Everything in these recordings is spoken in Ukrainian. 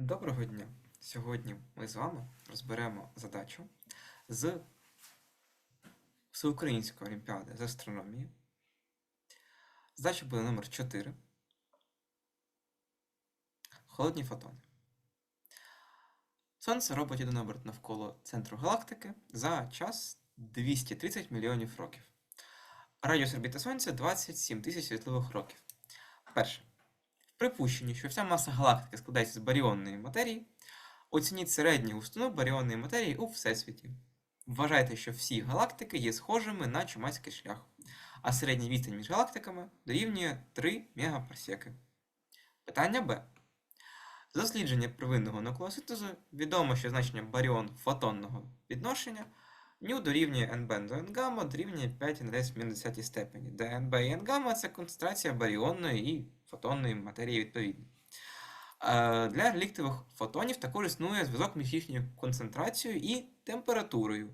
Доброго дня! Сьогодні ми з вами розберемо задачу з Всеукраїнської олімпіади з астрономії. Задача буде номер 4. Холодні фотони. Сонце робить один оберт навколо центру галактики за час 230 мільйонів років. Радіус орбіти Сонця 27 тисяч світлових років. Перше. В що вся маса галактики складається з баріонної матерії, оцініть середню густину баріонної матерії у Всесвіті. Вважайте, що всі галактики є схожими на чумацький шлях, а середня відстань між галактиками дорівнює 3 мегапарсеки. Питання Б. Дослідження первинного нуклеосинтезу відомо, що значення баріон фотонного відношення ню дорівнює NB до N-гамма дорівнює 5 НРС в мінус 10 степені, де NB і N-гамма – це концентрація баріонної і фотонної матерії відповідно. Е, Для реліктових фотонів також існує зв'язок між їхньою концентрацією і температурою.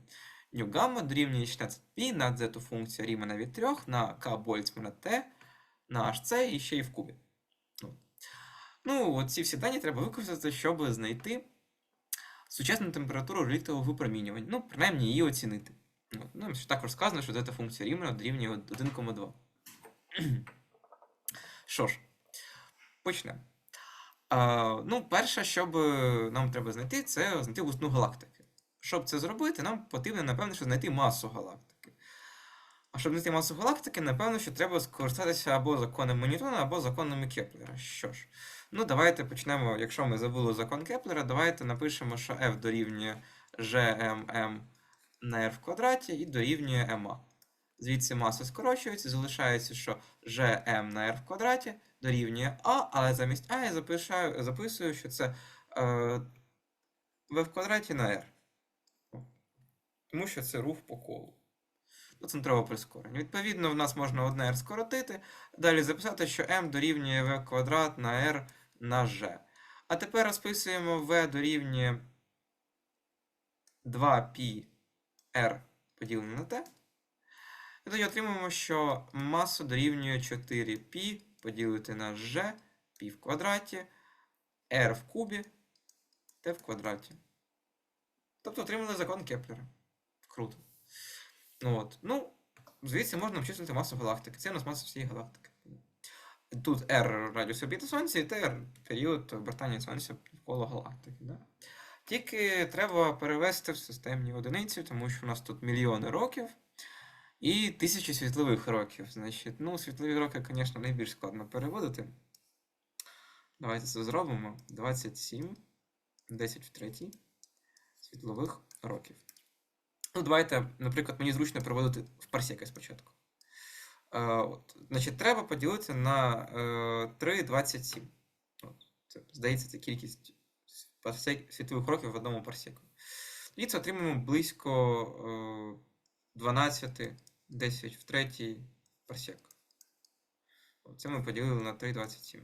Ню гамма дорівнює 16π на z функція Рімана від 3 на k Больцмана t на hc і ще й в кубі. Ну, Ну, ці всі дані треба використати, щоб знайти сучасну температуру реліктового випромінювання. Ну, принаймні її оцінити. Ну, також сказано, що зета функція Рімана дорівнює 1,2. Що ж, почнемо. Ну, перше, що нам треба знайти, це знайти густину галактики. Щоб це зробити, нам потрібно, напевно, що знайти масу галактики. А щоб знайти масу галактики, напевно, що треба скористатися або законами Ньютона, або законами Кеплера. Що ж, ну давайте почнемо, якщо ми забули закон Кеплера, давайте напишемо, що F дорівнює GMM на R в квадраті і дорівнює MA. Звідси маса скорочується, залишається, що GM на R в квадраті дорівнює А, але замість А я запишаю, записую, що це е, V в квадраті на R. Тому що це рух по колу. До центрового прискорення. Відповідно, в нас можна одне R скоротити, далі записати, що m дорівнює v квадрат на r на g. А тепер розписуємо v дорівнює 2π r поділене на t. І тоді отримаємо, що маса дорівнює 4π поділити на g, π в квадраті, r в кубі, t в квадраті. Тобто отримали закон Кеплера. Круто. От. Ну, звідси можна обчислити масу галактики. Це у нас маса всієї галактики. Тут R радіус орбіти Сонця і T період обертання Сонця навколо галактики. Да? Тільки треба перевести в системні одиниці, тому що у нас тут мільйони років і тисячі світлових років. Значить, ну, світлові роки, звісно, найбільш складно переводити. Давайте це зробимо. 27, 10 в 3 світлових років. Ну, давайте, наприклад, мені зручно проводити в парсеки спочатку. Е, от, Значить, треба поділити на е, 3,27. От, це, здається, це кількість світлових років в одному парсеку. І це отримаємо близько е, 12, 10 в 3 парсек. Це ми поділили на 3,27.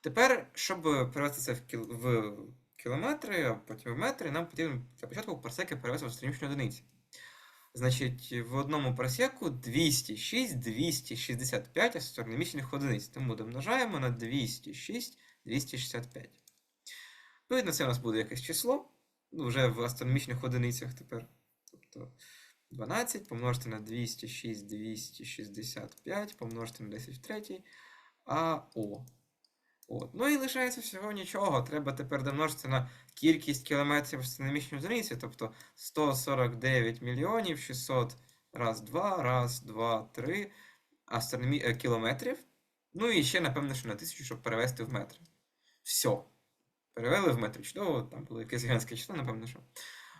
Тепер, щоб перевести це в, кіл... в кілометри, а потім в метри, нам потрібно для початку парсеки перевести в астрономічні одиниці. Значить, в одному парсеку 206 265 астрономічних одиниць. Тому домножаємо на 206 265. Відповідно, це у нас буде якесь число. Вже в астрономічних одиницях тепер. Тобто 12 помножити на 206 265 помножити на 10 в третій. А О. От. Ну і лишається всього нічого. Треба тепер домножити на кількість кілометрів астрономічної одиниці, тобто 149 мільйонів 600 раз, два, раз, два, три астрономі... е, кілометрів. Ну і ще, напевно, що на тисячу, щоб перевести в метри. Все. Перевели в метри. Чудово, там було якесь гігантське число, напевно, що.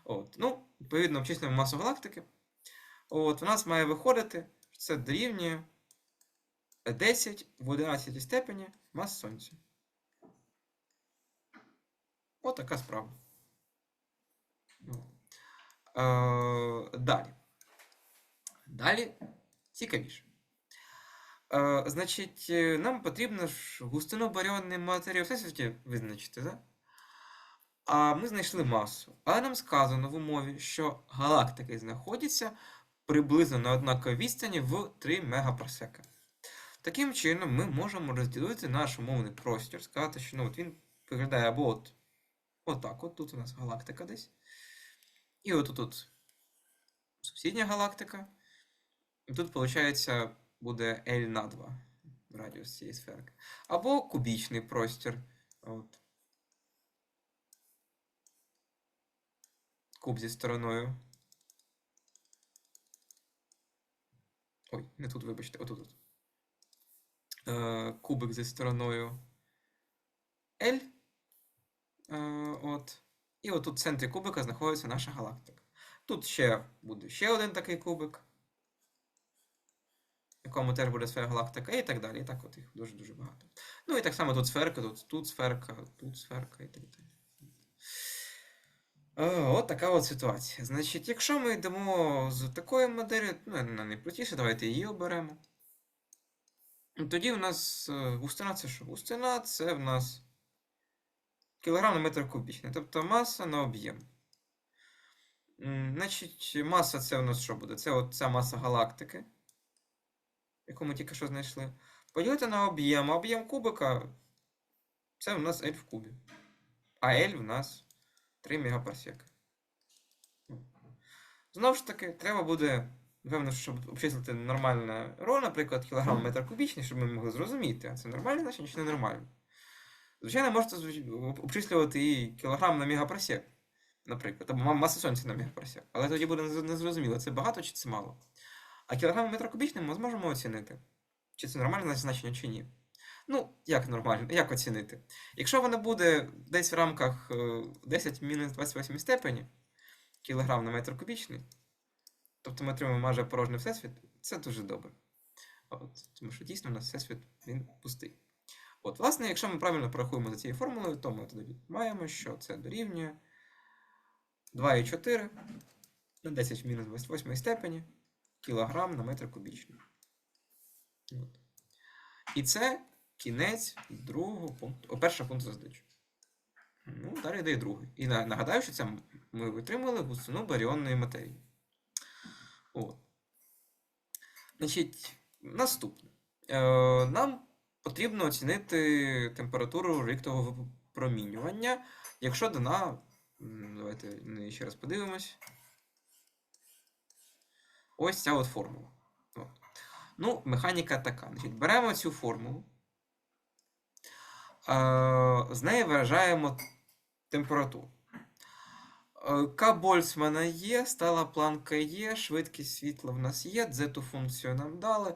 От. Ну, відповідно, обчислюємо масу галактики. От, у нас має виходити, що це дорівнює 10 в 11 степені мас Сонця. От така справа. Ну. Е, далі. Далі цікавіше. Е, значить, е, нам потрібно ж густину баріонної матерії в всесвіті визначити, так? А ми знайшли масу. Але нам сказано в умові, що галактики знаходяться приблизно на однаковій відстані в 3 мегапарсеки. Таким чином, ми можемо розділити наш умовний простір, сказати, що ну, от він виглядає або от, отак. От тут у нас галактика десь. І от тут сусідня галактика. І тут, виходить, буде L на 2 радіус цієї сферки. Або кубічний простір. От. Куб зі стороною. Ой, не тут, вибачте, отут. -от. Е, кубик зі стороною L. Е, от. І отут в центрі кубика знаходиться наша галактика. Тут ще буде ще один такий кубик, в якому теж буде своя галактика, і так далі. І так от їх дуже-дуже багато. Ну і так само тут сферка, тут, тут сферка, тут сферка і так далі. О, от така от ситуація. Значить, якщо ми йдемо з такої моделі, ну, вона найпростіше, давайте її оберемо. Тоді в нас е, густина це що? Густина це в нас кілограм на метр кубічний, тобто маса на об'єм. Значить, маса це у нас що буде? Це от ця маса галактики, яку ми тільки що знайшли. Поділити на об'єм. Об'єм кубика це у нас L в кубі. А L в нас 3 мегапарсеки. Знову ж таки, треба буде, напевно, щоб обчислити нормальне ро, наприклад, кілограм метр кубічний, щоб ми могли зрозуміти, а це нормальне значення чи ненормальне. Звичайно, можете обчислювати і кілограм на мегапарсек, наприклад, або маса сонця на мегапарсек. Але тоді буде незрозуміло, це багато чи це мало. А кілограм метр кубічний ми зможемо оцінити, чи це нормальне значення, чи ні. Ну, як нормально, як оцінити? Якщо воно буде десь в рамках е, 10 мінус 28 степені кілограм на метр кубічний, тобто ми отримаємо майже порожній всесвіт, це дуже добре. От, тому що дійсно у нас всесвіт він пустий. От, власне, якщо ми правильно порахуємо за цією формулою, то ми тоді маємо, що це дорівнює 2,4 на 10 мінус 28 степені кілограм на метр кубічний. От. І це кінець другого пункту, о, першого пункту задачі. Ну, далі йде і другий. І нагадаю, що це ми витримали густину баріонної матерії. От. Значить, наступне. Е, нам потрібно оцінити температуру ріктового випромінювання, якщо дана. Давайте ще раз подивимось. Ось ця от формула. От. Ну, механіка така. Значить, беремо цю формулу. Е, з неї виражаємо температуру. Е, К Больцмана є, стала планка є, швидкість світла в нас є, дзету функцію нам дали,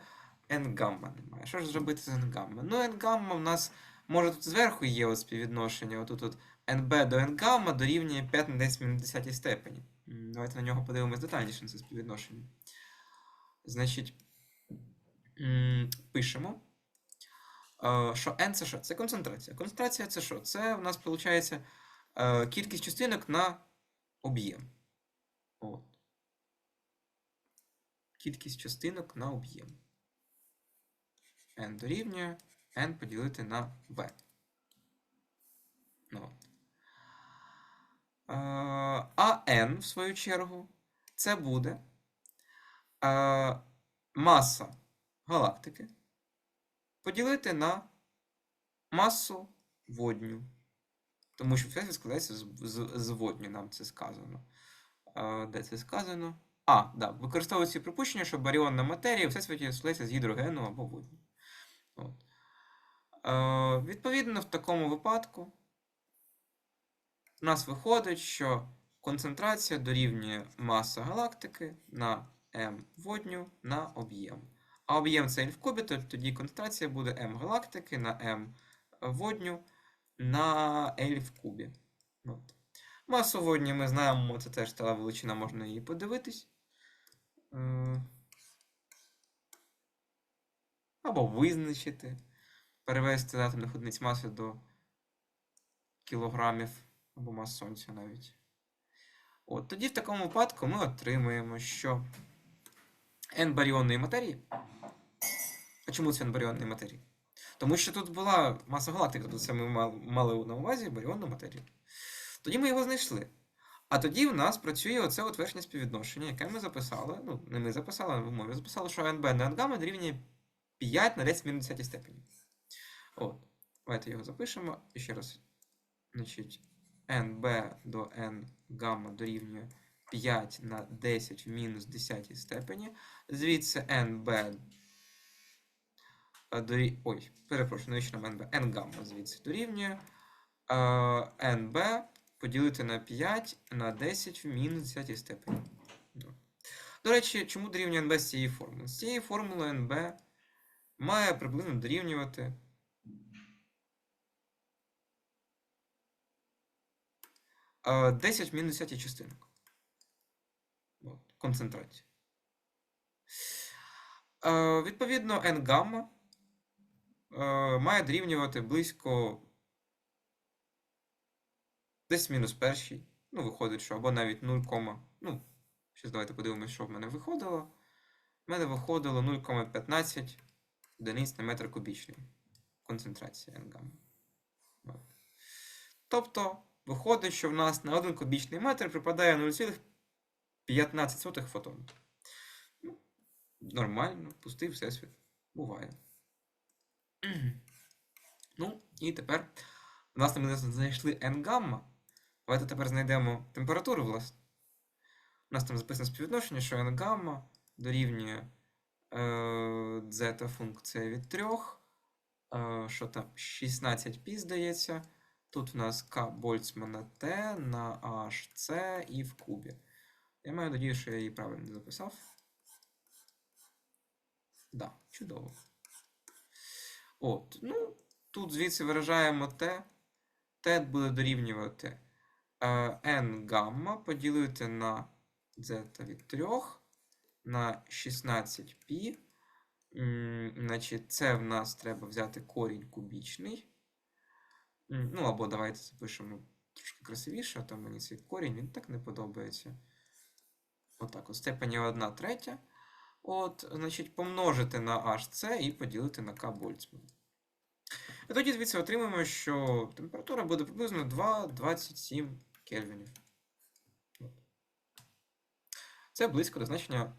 n гамма немає. Що ж зробити з n гамма? Ну, n гамма в нас, може тут зверху є от співвідношення, отут от nb до n гамма дорівнює 5 на 10 мінус 10 степені. Давайте на нього подивимось детальніше на це співвідношення. Значить, пишемо. Е, Що n це що? Це концентрація. Концентрація це що? Це в нас виходить кількість частинок на об'єм. От. Кількість частинок на об'єм. n дорівнює n поділити на v. Ну, от. Е, А n, в свою чергу, це буде е, маса галактики поділити на масу водню. Тому що всесвіт складається з, з, з водню, нам це сказано. А, де це сказано? А, да, використовується припущення, що баріонна матерія в всесвіті складається з гідрогену або водню. От. Е, відповідно, в такому випадку у нас виходить, що концентрація дорівнює маса галактики на m водню на об'єм. А об'єм це L в кубі, то тоді концентрація буде m галактики на m водню на L в кубі. От. Масу водню ми знаємо, це теж стала величина, можна її подивитись. Е, Або визначити, перевести з атомних одиниць маси до кілограмів або мас сонця навіть. От, тоді в такому випадку ми отримуємо, що n баріонної матерії. А чому це n баріонної матерії? Тому що тут була маса галактики, тобто це ми мали на увазі баріонну матерію. Тоді ми його знайшли. А тоді в нас працює оце от співвідношення, яке ми записали. Ну, не ми записали, а в умові записали, що НБ на нгамма дорівнює 5 на 10 мінус 10 степені. От. Давайте його запишемо і ще раз Значить, nb до n гамма дорівнює 5 на 10 в мінус 10 степені. Звідси nb Ой, перепрошую, навіщо нам nb? n гамма звідси дорівнює nb поділити на 5 на 10 в мінус 10 степені. Ну. До речі, чому дорівнює nb з цієї формули? З цієї формули nb має приблизно дорівнювати е, 10 в мінус 10 частинок. Концентрація. Е, Відповідно, n гамма має дорівнювати близько десь мінус перший. Ну, виходить, що або навіть 0, ну, щось давайте подивимося, що в мене виходило. В мене виходило 0,15 одиниць на метр кубічний. Концентрація n Тобто, виходить, що в нас на 1 кубічний метр припадає 0,15 фотон. Ну, нормально, пустий всесвіт. Буває. Ну, і тепер, власне, ми знайшли n гамма. Давайте тепер знайдемо температуру, власне. У нас там записано співвідношення, що n гамма дорівнює е, зета функція від 3. Е, що там? 16 пі, здається. Тут в нас К Больцмана Т на HC і в кубі. Я маю надію, що я її правильно записав. Да, чудово. От, ну, тут звідси виражаємо Т. Т буде дорівнювати е, n гамма поділити на z від 3 на 16 пі. Значить, це в нас треба взяти корінь кубічний. Ну, або давайте запишемо трошки красивіше, а то мені цей корінь, він так не подобається. Отак, от степені 1 третя. От, значить, помножити на HC і поділити на К Больцман. І тоді звідси отримаємо, що температура буде приблизно 2,27 кельвінів. Це близько до значення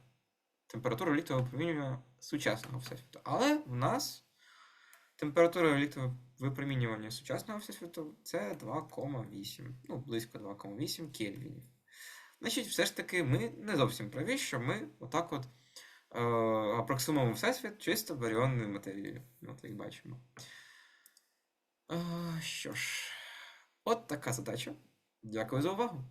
температури літового випромінювання сучасного всесвіту. Але в нас температура літового випромінювання сучасного всесвіту це 2,8. Ну, близько 2,8 кельвінів. Значить, все ж таки, ми не зовсім праві, що ми отак от е, всесвіт чисто баріонною матерією. От як бачимо. Е, що ж, от така задача. Дякую за увагу.